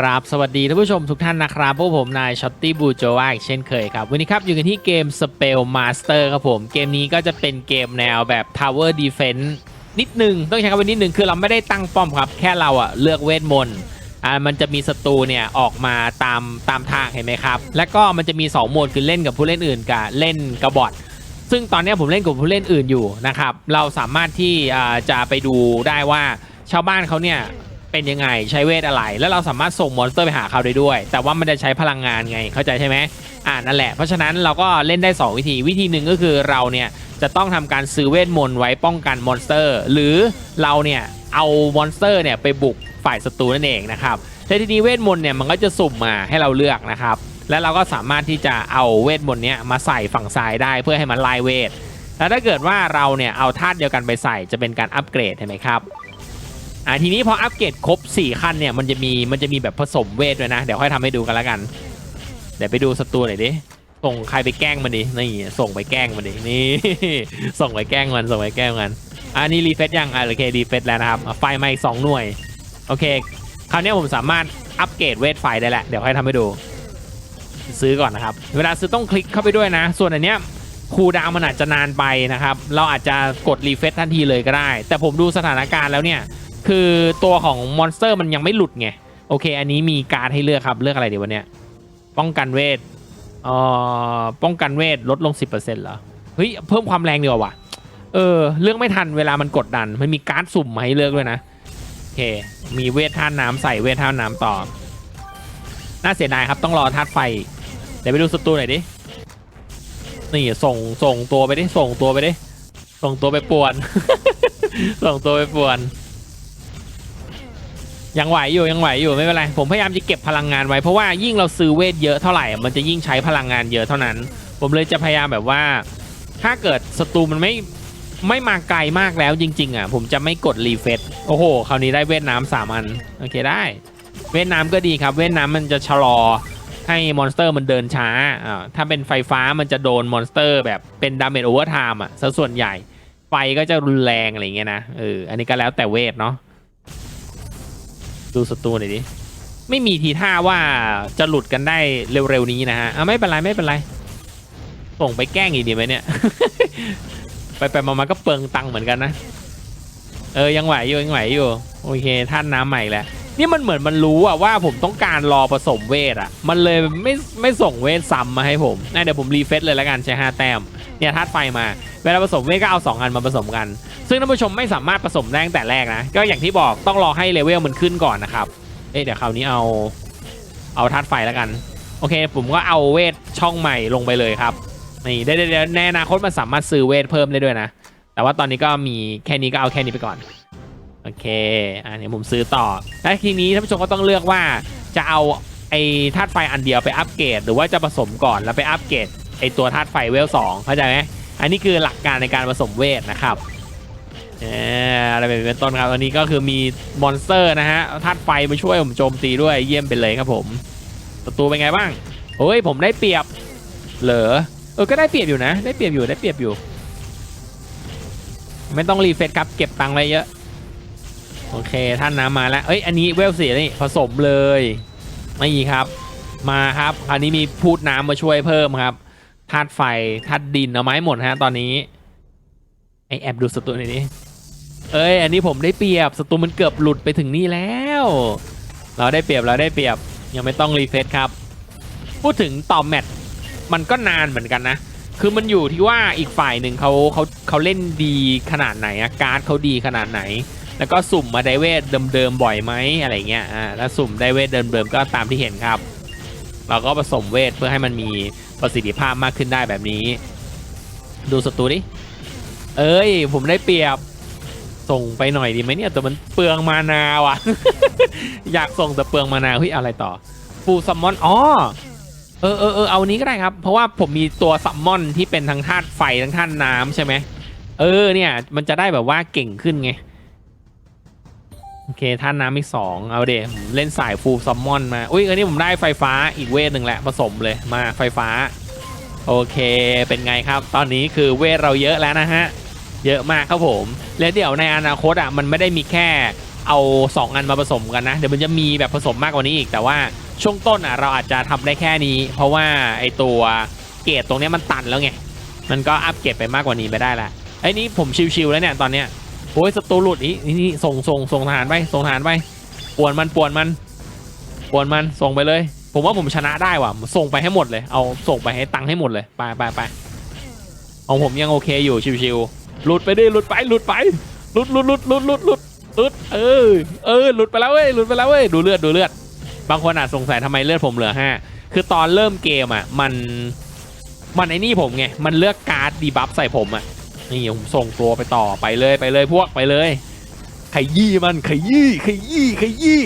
ครับสวัสดีท่านผู้ชมทุกท่านนะครับพวกผมนายช็อตตี้บูโจวาอีกเช่นเคยครับ วันนี้ครับอยู่กันที่เกม Spell Master ครับผม เกมนี้ก็จะเป็นเกมแนวแบบ Tower Defense นิดนึง ต้องใช้คำว่านิดนึง คือเราไม่ได้ตั้งป้อมครับ แค่เราอะเลือกเวทมนต์อ่ามันจะมีศัตรูเนี่ยออกมาตามตามทางเห็นไหมครับ แล้วก็มันจะมี 2 โหมดคือเล่นกับผู้เล่นอื่นกับเล่นกับบอทซึ่งตอนนี้ผมเล่นกับผู้เล่นอื่นอยู่นะครับเราสามารถที่อ่าจะไปดูได้ว่าชาวบ้านเขาเนี่ย เป็นยังไงใช้เวทอะไร แล้วเราสามารถส่งมอนสเตอร์ไปหาเขาได้ด้วย แต่ว่ามันจะใช้พลังงานไงเข้าใจใช่ไหมอ่านั่นแหละ เพราะฉะนั้นเราก็เล่นได้ 2 วิธีวิธีหนึ่งก็คือเราเนี่ยจะต้องทำการซื้อเวทมนต์ไว้ป้องกันมอนสเตอร์ หรือเราเนี่ยเอามอนสเตอร์เนี่ยไปบุกฝ่ายศัตรูนั่นเองนะครับแต่ทีนี้เวทมนต์เนี่ยมันก็จะสุ่มมาให้เราเลือกนะครับแล้วเราก็สามารถที่จะเอาเวทมนต์เนี้ยมาใส่ฝั่งซ้ายได้เพื่อให้มันไล่เวทแล้วถ้าเกิดว่าเราเนี่ยเอาธาตุเดียวกันไปใส่จะเป็นการอัปเกรดเห็นไหมครับ อ่าทีนี้พออัปเกรดครบ 4 ขั้นเนี่ยมันจะมีมันจะมีแบบผสมเวทด้วยนะ เดี๋ยวค่อยทำให้ดูกันแล้วกัน เดี๋ยวไปดูศัตรูหน่อยดิ ส่งใครไปแกล้งมันดิ นี่ส่งไปแกล้งมันดิ นี่ ส่งไปแกล้งมัน ส่งไปแกล้งมันอันนี้รีเฟซยังอ่าโอเครีเฟซแล้วนะครับอะไฟมาอีกสองหน่วย โอเค คราวนี้ผมสามารถอัปเกรดเวทไฟได้แหล้วเดี๋ยวค่อยทำให้ดู ซื้อก่อนนะครับ เวลาซื้อต้องคลิกเข้าไปด้วยนะ ส่วนอันเนี้ยคูลดาวน์มันอาจจะนานไปนะครับ เราอาจจะกดรีเฟซทันทีเลยก็ได้ แต่ผมดูสถานการณ์แล้วเนี่ย คือตัวของมอนสเตอร์มันยังไม่หลุดไง โอเค อันนี้มีการ์ดให้เลือกครับ เลือกอะไรดีวะเนี่ยป้องกันเวทเอ่อป้องกันเวทลดลง 10%เหรอ เฮ้ย เพิ่มความแรงดีกว่าว่ะ เออ เลือกไม่ทันเวลามันกดดัน มันมีการ์ดสุ่มมาให้เลือกด้วยนะ โอเค มีเวทท่าน้ำใส่เวทท่าน้ำต่อ น่าเสียดายครับ ต้องรอธาตุไฟ เดี๋ยวไปดูศัตรูหน่อยดิ นี่ส่งส่งตัวไปดิ ส่งตัวไปดิ ส่งตัวไปป่วน ส่งตัวไปป่วน ยังไหวอยู่ยังไหวอยู่ไม่เป็นไรผมพยายามจะเก็บพลังงานไว้เพราะว่ายิ่งเราซื้อเวทเยอะเท่าไหร่มันจะยิ่งใช้พลังงานเยอะเท่านั้น ผมเลยจะพยายามแบบว่า ถ้าเกิดศัตรูมันไม่ไม่มาไกลมากแล้วจริง ๆ อะ ผมจะไม่กดรีเฟซโอ้โหคราวนี้ได้เวทน้ำสามอันโอเคได้ เวทน้ำก็ดีครับ เวทน้ำมันจะชะลอให้มอนสเตอร์มันเดินช้าอ่าถ้าเป็นไฟฟ้ามันจะโดนมอนสเตอร์แบบเป็นดาเมจโอเวอร์ไทม์อะซะส่วนใหญ่ ไฟก็จะรุนแรงอะไรเงี้ยนะเอออันนี้ก็แล้วแต่เวทเนาะ ดูศัตรูหน่อยดิ ไม่มีทีท่าว่าจะหลุดกันได้เร็วๆนี้นะฮะอะไม่เป็นไรไม่เป็นไร ส่งไปแกล้งอีกดีไหมเนี่ย ไปไปมาๆก็เปลืองตังค์เหมือนกันนะ เออยังไหวอยู่ยังไหวอยู่ โอเคท่านน้ำใหม่แหละนี่มันเหมือนมันรู้อะว่าผมต้องการรอผสมเวทอะมันเลยไม่ไม่ส่งเวทซ้ำมาให้ผมน่เดี๋ยวผมรีเฟซเลยแล้วกันใช้ห้าแต้ม เนี่ยธาตุไฟมา เวลาผสมเวทก็เอาสองอันมาผสมกัน ซึ่งท่านผู้ชมไม่สามารถผสมได้ตั้งแต่แรกนะ ก็อย่างที่บอกต้องรอให้เลเวลมันขึ้นก่อนนะครับ เอ๊ะเดี๋ยวคราวนี้เอาเอาธาตุไฟแล้วกัน โอเค ผมก็เอาเวทช่องใหม่ลงไปเลยครับ นี่ได้ได้ได้ในอนาคตมันสามารถซื้อเวทเพิ่มได้ด้วยนะ แต่ว่าตอนนี้ก็มีแค่นี้ก็เอาแค่นี้ไปก่อน โอเค อันนี้ผมซื้อต่อ แล้วทีนี้ท่านผู้ชมก็ต้องเลือกว่าจะเอาไอ้ธาตุไฟอันเดียวไปอัปเกรดหรือว่าจะผสมก่อนแล้วไปอัปเกรด อตัวธาตุไฟเวลสองเข้าใจไหมอันนี้คือหลักการในการผสมเวทนะครับอะไรแบบเป็นต้นครับอันนี้ก็คือมีมอนสเตอร์นะฮะธาตุไฟมาช่วยผมโจมตีด้วยเยี่ยมไปเลยครับผมศัตรูเป็นไงบ้างโอ้ยผมได้เปรียบเหรอเออก็ได้เปรียบอยู่นะ ได้เปรียบอยู่ได้เปรียบอยู่ ไม่ต้องรีเฟซครับเก็บตังค์ไว้เยอะโอเคท่านน้ำมาแล้วเอ้ยอันนี้เวลเสียนี่ผสมเลยนี่ครับ มาครับ อันนี้มีพูดน้ำมาช่วยเพิ่มครับ ธาตุไฟธาตุดินเอาไม้หมดฮะตอนนี้ไอแอบดูศัตรูหน่อยดิเอ้ย อันนี้ผมได้เปรียบศัตรูมันเกือบหลุดไปถึงนี่แล้ว เราได้เปรียบเราได้เปรียบยังไม่ต้องรีเฟซครับ พูดถึงต่อแมตช์มันก็นานเหมือนกันนะ คือมันอยู่ที่ว่าอีกฝ่ายหนึ่งเขาเขาเขาเล่นดีขนาดไหนอะการ์ดเขาดีขนาดไหน แล้วก็สุ่มมาไดเวทเดิมๆบ่อยไหมอะไรเงี้ยอ่าแล้วสุ่มไดเวทเดิมๆก็ตามที่เห็นครับ เราก็ผสมเวทเพื่อให้มันมีประสิทธิภาพมากขึ้นได้แบบนี้ ดูศัตรูดิเอ้ย ผมได้เปรียบส่งไปหน่อยดีไหมเนี่ยแต่มันเปลืองมานาว่ะ อยากส่งแต่เปลืองมานาเฮ้ยอะไรต่อฟูซัมมอนอ๋อเออเออเออเอานี้ก็ได้ครับ เพราะว่าผมมีตัวซัมมอนที่เป็นทั้งธาตุไฟทั้งธาตุน้ำใช่ไหมเออเนี่ย มันจะได้แบบว่าเก่งขึ้นไง โอเคท่านน้ำอีกสองเอาเดผมเล่นสายฟูลซัมมอนมา อุ้ยอันนี้ผมได้ไฟฟ้าอีกเวทหนึ่งแหละผสมเลยมาไฟฟ้า โอเคเป็นไงครับ ตอนนี้คือเวทเราเยอะแล้วนะฮะ เยอะมากครับผม แล้วเดี๋ยวในอนาคตอะมันไม่ได้มีแค่เอา 2 อันมาผสมกันนะ เดี๋ยวมันจะมีแบบผสมมากกว่านี้อีก แต่ว่าช่วงต้นอะเราอาจจะทำได้แค่นี้ เพราะว่าไอตัวเกรดตรงนี้มันตันแล้วไง มันก็อัพเกรดไปมากกว่านี้ไม่ได้ละไอ้นี่ผมชิวๆแล้วเนี่ยตอนเนี้ย โอ้ยศัตรูหลุดอีนี่นี่ส่งส่งส่งทหารไปส่งทหารไปป่วนมันป่วนมันป่วนมันส่งไปเลย ผมว่าผมชนะได้ว่ะส่งไปให้หมดเลยเอาส่งไปให้ตังค์ให้หมดเลยไปไปไปของผมยังโอเคอยู่ชิวๆหลุดไปดิหลุดไปหลุดไปหลุดหลุดหลุดหลุดหลุดหลุดหลุดเออเออหลุดไปแล้วเว้ยหลุดไปแล้วเว้ยดูเลือดดูเลือด บางคนอาจสงสัยทำไมเลือดผมเหลือห้าคือตอนเริ่มเกมอะมันมันไอ้นี่ผมไงมันเลือกการ์ดดีบัฟใส่ผมอะ นี่ผมส่งตัวไปต่อไปเลยไปเลยพวกไปเลยขยี้มันขยี้ขยี้ขยี้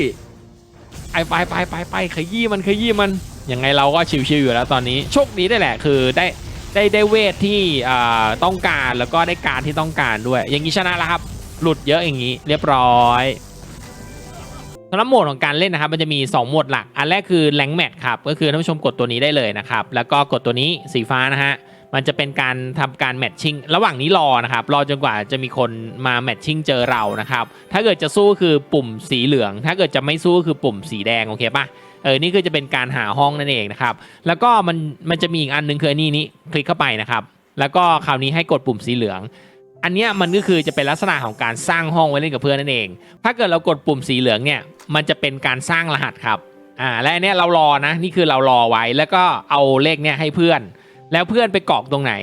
ไอไปไปไปไปขยี้มันขยี้มันยังไงเราก็ชิวๆอยู่แล้วตอนนี้โชคดีได้แหละคือได้ได้ได้เวทที่ต้องการแล้วก็ได้การที่ต้องการด้วย อย่างนี้ชนะแล้วครับ หลุดเยอะอย่างนี้เรียบร้อยสำหรับโหมดของการเล่นนะครับ มันจะมี 2 โหมดหลัก อันแรกคือแรงแมทครับ ก็คือท่านผู้ชมกดตัวนี้ได้เลยนะครับ แล้วก็กดตัวนี้สีฟ้านะฮะ มันจะเป็นการทำการแมทชิ่งระหว่างนี้รอนะครับ รอจนกว่าจะมีคนมาแมทชิ่งเจอเรานะครับ ถ้าเกิดจะสู้คือปุ่มสีเหลือง ถ้าเกิดจะไม่สู้คือปุ่มสีแดงโอเคปะเออ นี่คือจะเป็นการหาห้องนั่นเองนะครับ แล้วก็มันมันจะมีอีกอันหนึงคืออันนี้นี้คลิกเข้าไปนะครับ แล้วก็คราวนี้ให้กดปุ่มสีเหลือง อันนี้มันก็คือจะเป็นลักษณะของการสร้างห้องไว้เล่นกับเพื่อนนั่นเอง ถ้าเกิดเรากดปุ่มสีเหลืองเนี่ย มันจะเป็นการสร้างรหัสครับ อ่า และอันนี้เรารอนะ นี่คือเรารอไว้ แล้วก็เอาเลขเนี่ยให้เพื่อน แล้วเพื่อนไปกรอกตรงไหน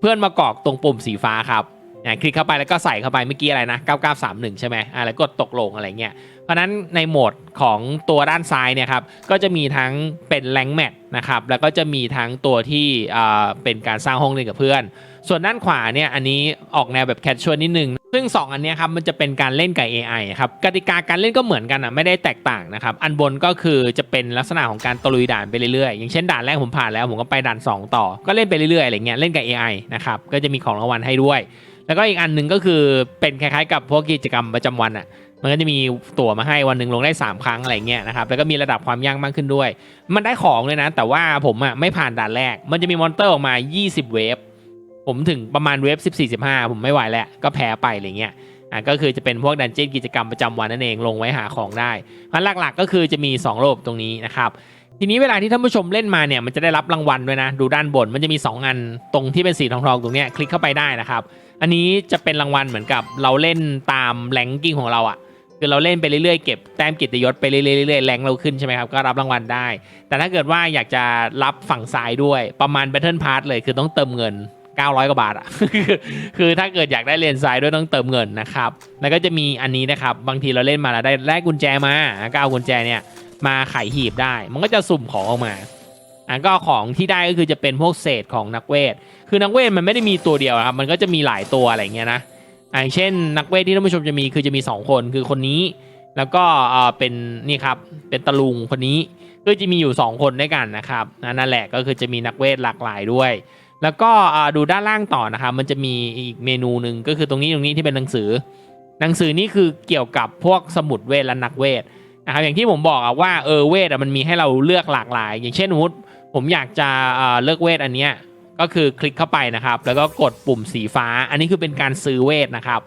เพื่อนมากรอกตรงปุ่มสีฟ้าครับอ่าคลิกเข้าไปแล้วก็ใส่เข้าไปเมื่อกี้อะไรนะ 9931 ใช่ไหมอ่าแล้วกดตกลงอะไรเงี้ย เพราะนั้นในโหมดของตัวด้านซ้ายเนี่ยครับ ก็จะมีทั้งเป็นแรงแมทนะครับ แล้วก็จะมีทั้งตัวที่อ่าเป็นการสร้างห้องเล่นกับเพื่อน ส่วนด้านขวาเนี่ย อันนี้ออกแนวแบบแคชชวลนิดนึง ซึ่ง 2 อันนี้ครับมันจะเป็นการเล่นกับ AI ครับกติกาการเล่นก็เหมือนกันอะไม่ได้แตกต่างนะครับอันบนก็คือจะเป็นลักษณะของการตะลุยด่านไปเรื่อยๆ อย่างเช่นด่านแรกผมผ่านแล้วผมก็ไปด่าน 2 ต่อ ก็เล่นไปเรื่อยๆอะไรเงี้ยเล่นกับ AI นะครับก็จะมีของรางวัลให้ด้วย แล้วก็อีกอันหนึ่งก็คือเป็นคล้ายๆ กับพวกกิจกรรมประจำวันอะมันก็จะมีตั๋วมาให้วันหนึ่งลงได้ 3 ครั้งอะไรเงี้ยนะครับแล้วก็มีระดับความยากมากขึ้นด้วย มันได้ของเลยนะ แต่ว่าผมอะไม่ผ่านด่านแรก มันจะมีมอนเตอร์ออกมา 20 เวฟ ผมถึงประมาณเวฟ14 15 ผมไม่ไหวแล้ว ก็แพ้ไปอะไรเงี้ยอะก็คือจะเป็นพวกดันเจี้ยนกิจกรรมประจำวันนั่นเองลงไว้หาของได้เพราะหลักๆก็คือจะมี 2 ระบบตรงนี้นะครับ ทีนี้เวลาที่ท่านผู้ชมเล่นมาเนี่ยมันจะได้รับรางวัลด้วยนะ ดูด้านบนมันจะมี 2 อันตรงที่เป็นสีทองๆตรงเนี้ยคลิกเข้าไปได้นะครับ อันนี้จะเป็นรางวัลเหมือนกับเราเล่นตามแรงกิ้งของเราอะ่ะคือเราเล่นไปเรื่อยๆเก็บแต้มกิตยศไปเรื่อยๆเรื่อยๆแรงเราขึ้นใช่ไหมครับก็รับรางวัลได้ แต่ถ้าเกิดว่าอยากจะรับฝั่งซ้ายด้วยประมาณ Battle Pass เลยคือต้องเติมเงิน 900 กว่าบาทอะคือถ้าเกิดอยากได้เลนซ้ายด้วยต้องเติมเงินนะครับ แล้วก็จะมีอันนี้นะครับ บางทีเราเล่นมาแล้วได้ได้กุญแจมาก็เอากุญแจเนี่ยมาไขหีบได้ มันก็จะสุ่มของออกมาอะก็ของที่ได้ก็คือจะเป็นพวกเศษของนักเวท คือนักเวทมันไม่ได้มีตัวเดียวครับ มันก็จะมีหลายตัวอะไรเงี้ยนะอย่างเช่น นักเวทที่ท่านผู้ชมจะมีคือจะมี 2 คนคือคนนี้ แล้วก็เอ่อเป็นนี่ครับเป็นตะลุงคนนี้ก็จะมีอยู่ 2 คนด้วยกันนะครับนั่นแหละก็คือจะมีนักเวทหลากหลายด้วย แล้วก็ดูด้านล่างต่อนะครับมันจะมีอีกเมนูหนึ่งก็คือตรงนี้ตรงนี้ที่เป็นหนังสือ หนังสือนี่คือเกี่ยวกับพวกสมุดเวทและนักเวทนะครับอย่างที่ผมบอกอะว่าเออเวทมันมีให้เราเลือกหลากหลาย อย่างเช่นสมมติผมอยากจะเเลือกเวทอันเนี้ยก็คือคลิกเข้าไปนะครับ แล้วก็กดปุ่มสีฟ้า อันนี้คือเป็นการซื้อเวทนะครับ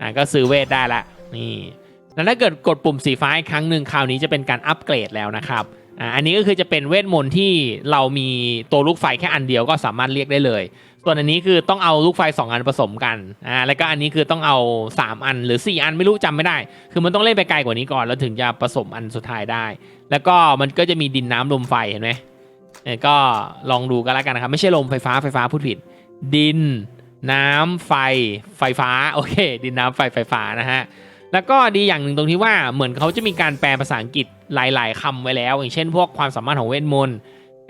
อ่าก็ซื้อเวทได้ละนี่แล้วถ้าเกิดกดปุ่มสีฟ้าอีกครั้งหนึ่งคราวนี้จะเป็นการอัปเกรดแล้วนะครับ อ่าอันนี้ก็คือจะเป็นเวทมนต์ที่เรามีตัวลูกไฟแค่อันเดียวก็สามารถเรียกได้เลย ส่วนอันนี้คือต้องเอาลูกไฟ 2 อันผสมกันอ่าแล้วก็อันนี้คือต้องเอา 3 อันหรือ 4 อันไม่รู้จำไม่ได้ คือมันต้องเล่นไปไกลกว่านี้ก่อน แล้วถึงจะผสมอันสุดท้ายได้ แล้วก็มันก็จะมีดินน้ำลมไฟเห็นไหมเออก็ลองดูกันแล้วกันนะครับ ไม่ใช่ลมไฟฟ้าไฟฟ้าพูดผิด ดิน น้ำไฟไฟฟ้าโอเค ดินน้ำไฟไฟฟ้านะฮะ แล้วก็ดีอย่างหนึ่งตรงที่ว่าเหมือนเขาจะมีการแปลภาษาอังกฤษหลาย ๆคำไว้แล้ว อย่างเช่น พวกความสามารถของเวทมนต์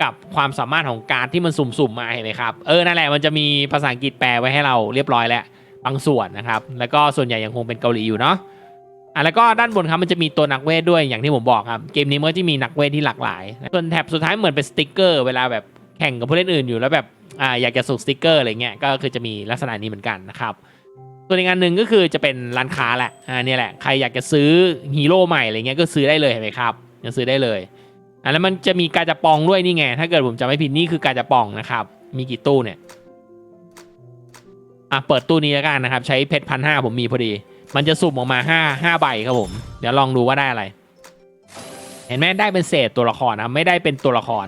กับความสามารถของการที่มันสุ่มๆมาเห็นไหมครับเออนั่นแหละมันจะมีภาษาอังกฤษแปลไว้ให้เราเรียบร้อยแล้วบางส่วนนะครับ แล้วก็ส่วนใหญ่ยังคงเป็นเกาหลีอยู่เนาะอะแล้วก็ด้านบนครับมันจะมีตัวนักเวทด้วยอย่างที่ผมบอกครับเกมนี้มันก็จะมีนักเวทที่หลากหลาย ส่วนแถบสุดท้ายเหมือนเป็นสติกเกอร์เวลาแบบแข่งกับผู้เล่นอื่นอยู่แล้วแบบอ่าอยากจะส่งสติกเกอร์อะไรเงี้ยก็คือจะมีลักษณะนี้เหมือนกันนะครับ ส่วนอีกอันหนึ่งก็คือจะเป็นร้านค้าแหละอ่าเนี่ยแหละใครอยากจะซื้อฮีโร่ใหม่อะไรเงี้ยก็ซื้อได้เลยเห็นไหมครับยังซื้อได้เลยอ่าแล้วมันจะมีกาจะปองด้วยนี่ไง ถ้าเกิดผมจำไม่ผิดนี่คือกาจะปองนะครับ มีกี่ตู้เนี่ยอะเปิดตู้นี้แล้วกันนะครับ ใช้เพชรพันห้าผมมีพอดี มันจะสุ่มออกมาห้าห้าใบครับผม เดี๋ยวลองดูว่าได้อะไร เห็นไหมได้เป็นเศษตัวละครนะไม่ได้เป็นตัวละคร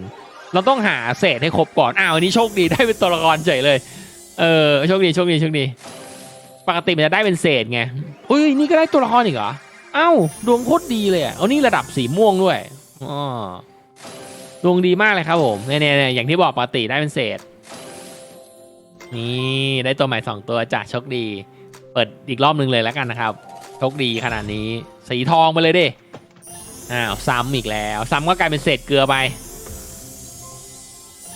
เราต้องหาเศษให้ครบก่อนอ้าวอันนี้โชคดีได้เป็นตัวละครเฉยเลย เออโชคดีโชคดีโชคดี ปกติมันจะได้เป็นเศษไงอุ้ยนี่ก็ได้ตัวละครอีกเหรอเอ้าดวงโคตรดีเลยอะเอานี่ระดับสีม่วงด้วยอ๋อดวงดีมากเลยครับผมเนี่ยเนี่ยเนี่ยอย่างที่บอกปกติได้เป็นเศษ นี่ได้ตัวใหม่สองตัวจาโชคดี เปิดอีกรอบหนึ่งเลยแล้วกันนะครับโชคดีขนาดนี้ สีทองไปเลยดิอ้าวซ้ำอีกแล้ว ซ้ำก็กลายเป็นเศษเกลือไป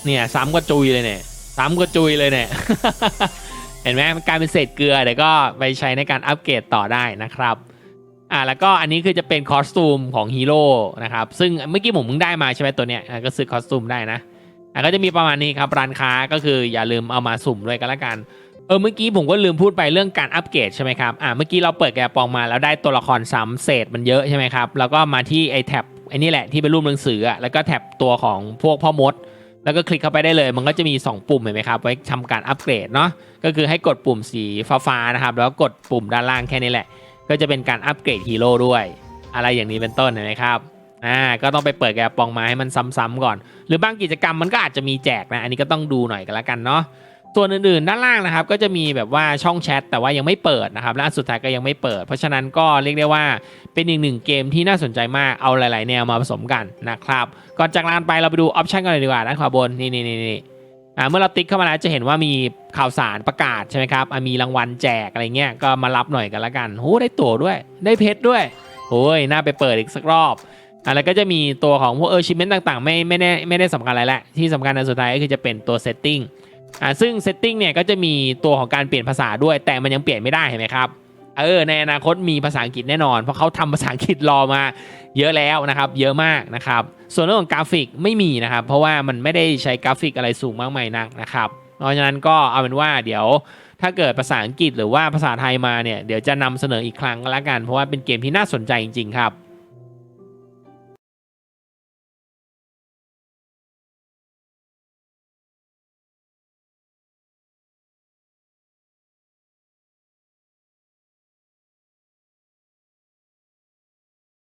เนี่ยซ้ำก็จุยเลยเนี่ยซ้ำก็จุยเลยเนี่ย เห็นไหมมันกลายเป็นเศษเกลือเดี๋ยวก็ไปใช้ในการอัปเกรดต่อได้นะครับอ่าแล้วก็อันนี้คือจะเป็นคอสตูมของฮีโร่นะครับซึ่งเมื่อกี้ผมเพิ่งได้มาใช่ไหมตัวเนี้ยอะก็ซื้อคอสตูมได้นะอะก็จะมีประมาณนี้ครับร้านค้าก็คืออย่าลืมเอามาสุ่มด้วยกันละกันเออเมื่อกี้ผมก็ลืมพูดไปเรื่องการอัปเกรดใช่ไหมครับอ่าเมื่อกี้เราเปิดแกะปองมาแล้วได้ตัวละครซ้ำเศษมันเยอะใช่ไหมครับแล้วก็มาที่ไอแท็บไอนี่แหละที่เป็นรูปหนังสืออะแล้วก็แท็บตัวของพวกพ่อมด แล้วก็คลิกเข้าไปได้เลย มันก็จะมี 2 ปุ่มเห็นไหมครับ ไว้ทำการอัปเกรดเนาะ ก็คือให้กดปุ่มสีฟ้าๆนะครับ แล้วกดปุ่มด้านล่างแค่นี้แหละ ก็จะเป็นการอัปเกรดฮีโร่ด้วย อะไรอย่างนี้เป็นต้นเห็นไหมครับ อ่า ก็ต้องไปเปิดแกปองมาให้มันซ้ำๆก่อน หรือบางกิจกรรมมันก็อาจจะมีแจกนะ อันนี้ก็ต้องดูหน่อยกันละกันเนาะ ส่วนอื่นๆ ด้านล่างนะครับ ก็จะมีแบบว่าช่องแชทแต่ว่ายังไม่เปิดนะครับและสุดท้ายก็ยังไม่เปิด เพราะฉะนั้นก็เรียกได้ว่าเป็นอีกหนึ่งเกมที่น่าสนใจมากเอาหลาย ๆ แนวมาผสมกันนะครับก่อนจากลานไปเราไปดูออปชันกันเลยดีกว่าด้านขวาบนนี่นี่นี่นี่อ่าเมื่อเราติ๊กเข้ามาแล้วจะเห็นว่ามีข่าวสารประกาศใช่ไหมครับมีรางวัลแจกอะไรเงี้ยก็มารับหน่อยกันละกันโหได้ตั๋วด้วย ได้เพชรด้วยโอ้ยน่าไปเปิดอีกสักรอบอะแล้วก็จะมีตัวของพวกเออชิมเมนต์ต่างๆ ไม่ไม่ได้ไม่ได้สำคัญอะไรแหละที่สำคัญอันสุดท้ายก็คือจะเป็นตัวเซตติ้ง อ่าซึ่งเซตติ้งเนี่ยก็จะมีตัวของการเปลี่ยนภาษาด้วยแต่มันยังเปลี่ยนไม่ได้เห็นไหมครับเออในอนาคตมีภาษาอังกฤษแน่นอน เพราะเขาทำภาษาอังกฤษรอมาเยอะแล้วนะครับ เยอะมากนะครับ ส่วนเรื่องของกราฟิกไม่มีนะครับ เพราะว่ามันไม่ได้ใช้กราฟิกอะไรสูงมากมายนักนะครับเพราะฉะนั้นก็เอาเป็นว่าเดี๋ยวถ้าเกิดภาษาอังกฤษหรือว่าภาษาไทยมาเนี่ยเดี๋ยวจะนำเสนออีกครั้งก็แล้วกัน เพราะว่าเป็นเกมที่น่าสนใจจริงๆครับ